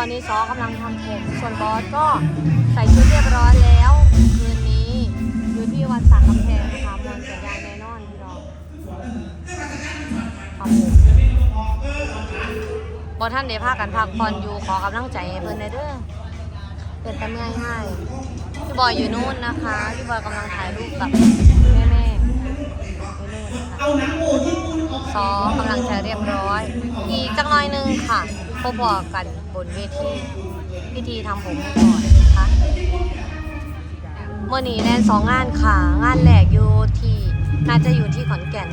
ตอนนี้ซอกำลังทำผมส่วนบอสก็ใส่ชุดเรียบร้อยแล้ว คืนนี้อยู่ที่วัดสักกำแพงนะคะมวลเสียงยายแน่นอนพี่น้องทำผมบอท่านเดี๋ยวพากันพักผ่อนอยู่ขอกำลังใจให้เพื่อนหน่อยเด้อเป็นแต่เมื่อยให้พี่บอยอยู่นู่นนะคะพี่บอยกำลังถ่ายรูปกับแม่แม่ๆอยู่นู่นนะคะเอาหนังโง่ญี่ปุ่นออกซ้อมกำลังจะเรียบร้อย อีกจักหน่อยหนึงค่ะพบบอกกันบ นเวทีพิธีทำผมก่อนนะคะเมื่อนี้แนนสองงานค่ะ งานแรกอยู่ที่น่าจะอยู่ที่ขอนแก่น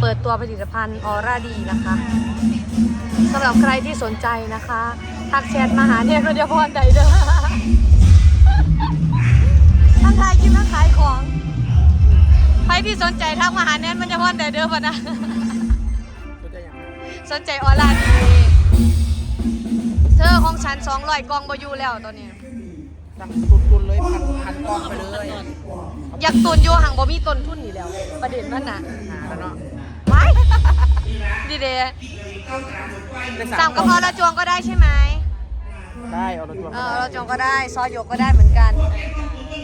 เปิดตัวผลิตภัณฑ์ออร่าดีนะคะสำหรับใครที่สนใจนะคะทักแชทมาหาเนี่ยก็เดียวพรใดเด้อทั้งทายกินทั้งขายของใครที่สนใจทักมาหาแนนมันจะพรใดเด้อปะนะ สนใจออนไลน์ดี เธอของฉันสองร้อยกล่องบอยู่แล้วตอนนี้สั่งตุนๆเลยพันพันกล้องไปเลยอยากตุนอยู่ห่างบ่มีต้นทุนนี่แหล้ว ประเด็นมันน่ะหาแล้วเนาะไว้ดีเดย์ได้สามกระเพาะละจวงก็ได้ใช่ไหมได้เอารถจวงเออละจวงก็ได้ ซอยหยกก็ได้เหมือนกัน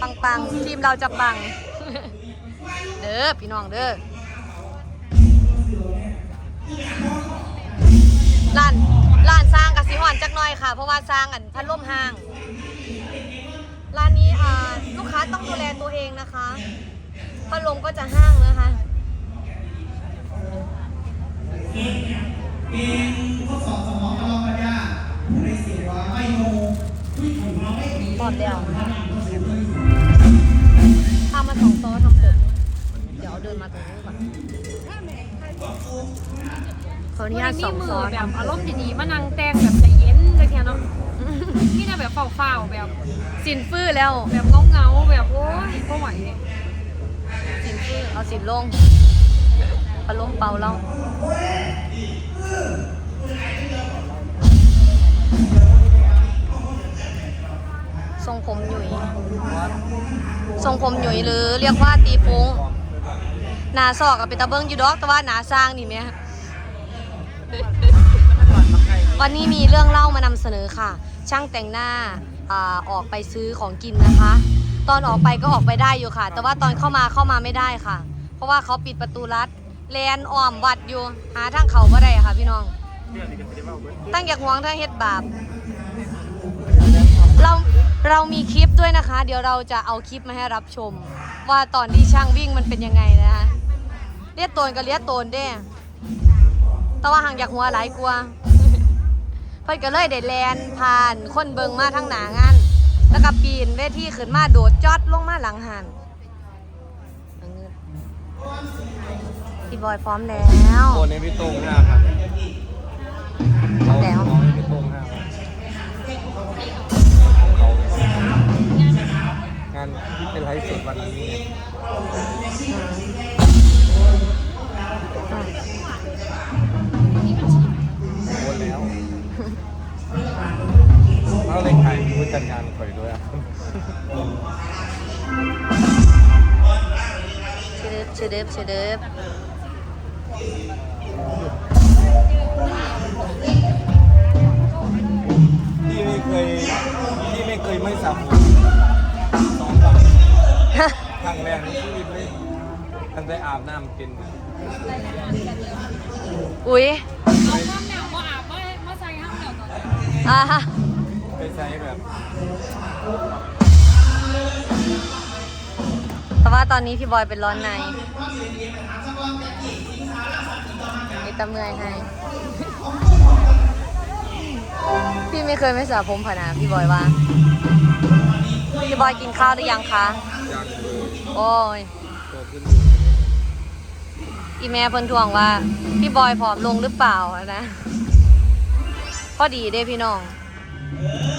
ปังปังๆทีมเราจะปัง เด้อพี่น้องเด้อร้านร้านสร้างกับ สิหอนจักหน่อยค่ะ เพราะว่าสร้างอันพัดลมห้าง ร้านนี้อ่าลูกค้าต้องดูแลตัวเองนะคะ พัดลมก็จะห้างนะคะเองข้อสอบสมองกำลังปัญญาผู้ในเสียว่าไม่โง่ผู้ถูกเราไม่มีปอดแล้วทำมาสองซอสทำผมเดี๋ยวเอาเดินมาตรงนี้ก่ อนขออนุญาตสองมืซอสแบบอารมณ์ดีๆมานั่งแต่งแบบใจเย็นจังเงี้ยเนาะนี่นะแบบเฝ้าๆแบบสินฟื้อแล้ว แบบเงาๆแบบโอ้ยก็ไหวสินฟื้อเอาสินลงพัดลมเป่าเราทรงผมหยุยทรงผมหยุยหรือเรียกว่าตีฟุ้งหนาซอกกับเป็นตะเบิ้งอยู่ดอกแต่ว่าหนาสร้างนี่ไหม วันนี้มีเรื่องเล่ามานำเสนอค่ะ ช่างแต่งหน้าอาออกไปซื้อของกินนะคะ ตอนออกไปก็ออกไปได้อยู่ค่ะ แต่ว่าตอนเข้ามาเข้ามาไม่ได้ค่ะ เพราะว่าเขาปิดประตูลัดแลนอ้อมวัดอยู่หาทางเขาก็ได้ค่ะ พี่น้อง ตั้งอยากหวงทั้งเฮ็ดบาปเราเรามีคลิปด้วยนะคะ เดี๋ยวเราจะเอาคลิปมาให้รับชม ว่าตอนที่ช่างวิ่งมันเป็นยังไงนะคะเลียดโตนกับเลียดโตนเด้ แต่ว่าห่างจากหัวหลายกลัวาเพิ่นก็เลยได้แลนผ่านคนเบิงมาทั้งหนางาน แล้วก็ปีนเวทีขึ้นมาโดดจอดลงมาหลังหันพี่บอยพร้อมแล้วโอนในพี่ตรงห้าพันแล้วเอาในพี่ตรงห้าพันเขางานที่เป็นไลฟ์สดวันนี้ ชึดบชึดบชึดบที่ไม่เคยที่ไม่เคยไม่สระผมสองวันครั้งแรกในชีวิตเลยตั้งแต่อาบน้ำเป็นอุ้ยเอาข้ามแนวมาอาบมามาใส่ห้ามแนวต่ออ่าฮะไปใช้แบบแต่ ว่าตอนนี้พี่บอยเป็นร้อนในมีตะเมื่อยให้ พี่ไม่เคยไม่สระผมผ่านะพี่บอยว่า พี่บอยกินข้าวหรือยังคะยางมือโอ้ยโตขึ้นอีแม่เพิ่นทวงว่า พี่บอยผอมลงหรือเปล่าอะนะพอดีเด้พี่น้อง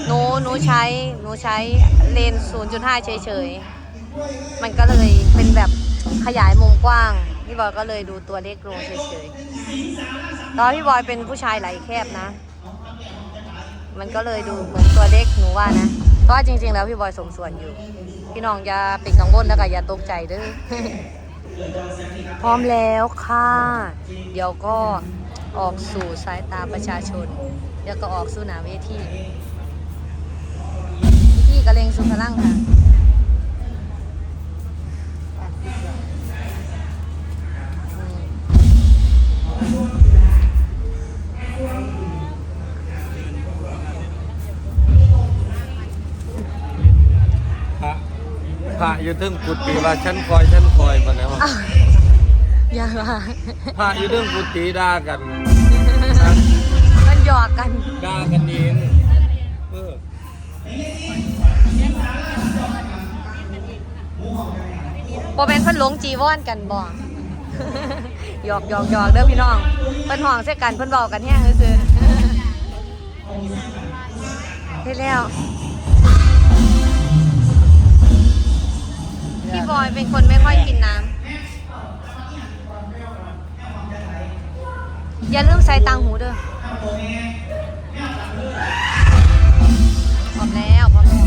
หนูหนูใช้หนูใช้เลนส์0.5 เฉยๆ มันก็เลยเป็นแบบขยายมุมกว้าง พี่บอยก็เลยดูตัวเล็กลงเฉยๆตอนพี่บอยเป็นผู้ชายไหลแคบนะ มันก็เลยดูเหมือนตัวเล็กหนูว่านะเพราะจริง ๆ แล้วพี่บอยสมส่วนอยู่ พี่น้องอย่าเป็นกังวลแล้วก็อย่าตกใจเด้อพร้อมแล้วค่ะ เดี๋ยวก็ออกสู่สายตาประชาชน เดี๋ยวก็ออกสู่หนาเวทีพี่กระเลงสุดพลังค่ะ อยู่ถึงกุฏิว่าฉันคอยฉันคอยมาแล้วอ้าวอย่าว่าพระอยู่ถึงกุฏิด่ากันมันหยอกกัน ด่ากันเองเออบ่เป็นเพิ่นหลงจีวอนกันบ่ หยอกหยอกหยอกเด้อพี่น้องเพิ่นห้องใส่กันเพิ่นเว้ากันแฮ่ซื่อๆเฮ็ดแล้ว พี่บอยเป็นคนไม่ค่อยกินน้ำอย่าลืมใส่ตังหูเด้อพร้อมแล้วพร้อมแล้ว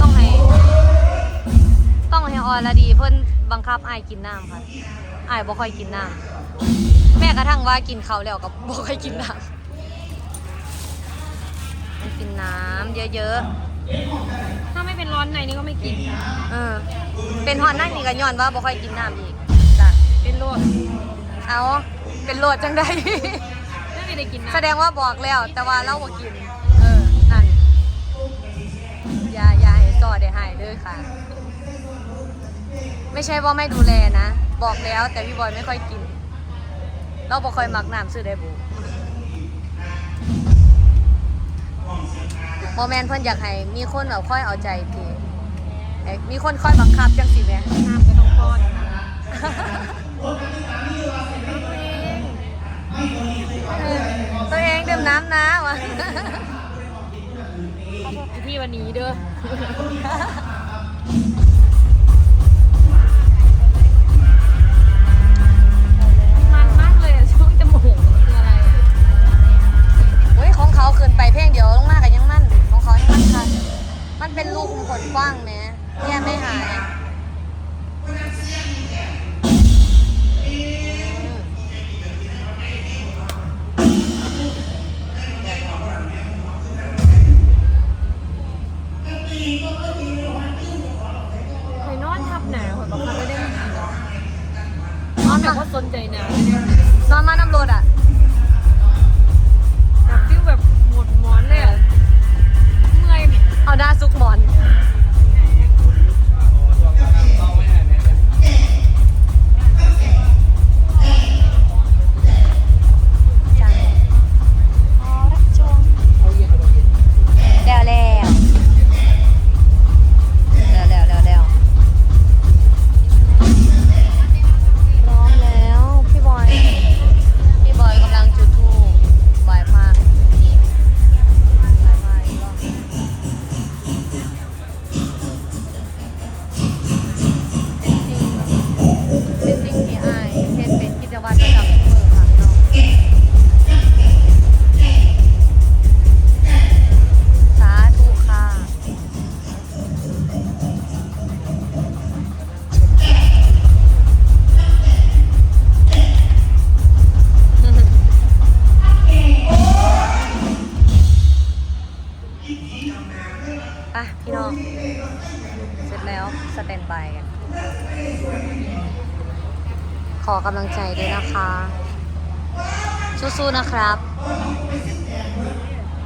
ต้องให้ ต้องให้ออละดีเพิ่นบังคับอายกินน้ำค่ะอายบ่ค่อยกินน้ำ ม้กระทั่งว่ากินเขาวแล้วก็บ่ค่อยกินน้ำต้องกินน้ำเยอะถ้าไม่เป็นร้อนในนี่ก็ไม่กินๆเออเป็นฮอนนั่งนี่ก็ย้อนว่าบ่ค่อยกินน้ำอีกจ้ะเป็นโรคเอาเป็นโลดจังไดไม่ได้กินแสนะดงว่าบอกแล้ว แต่ว่าเราบ่กิน เออ นั่นอย่าอย่าให้ซอได้หายเด้อค่ะ ไม่ใช่ว่าไม่ดูแลนะ บอกแล้วแต่พี่บอยไม่ค่อยกิน เราบ่ค่อยมักน้ำซื้อได้บุโมแมนเพิ่นอยากให้มีคนแบบค่อยเอาใจพี่มีคนค่อยบังคับจังสิแม่น้ำก็ต้องป้อนตัวเองดื่มน้ำนะวะพี่วันนี้เด้อ เฮ้ยของเขาขึ้นไปเพ่งเดียวลงมากันยังมั่นของเขายังมั่นค่ะ มันเป็นลูกคุมขนกว้างแหมแย่ไม่หายอืมเคยนอนทับหนาวแบบเขาไม่ได้นอนแบมาบว่าสนใจหนาวนอนมาน้ำรดอะ ด้าซุกหมอน ขอกำลังใจด้วยนะคะ สู้ๆนะครับ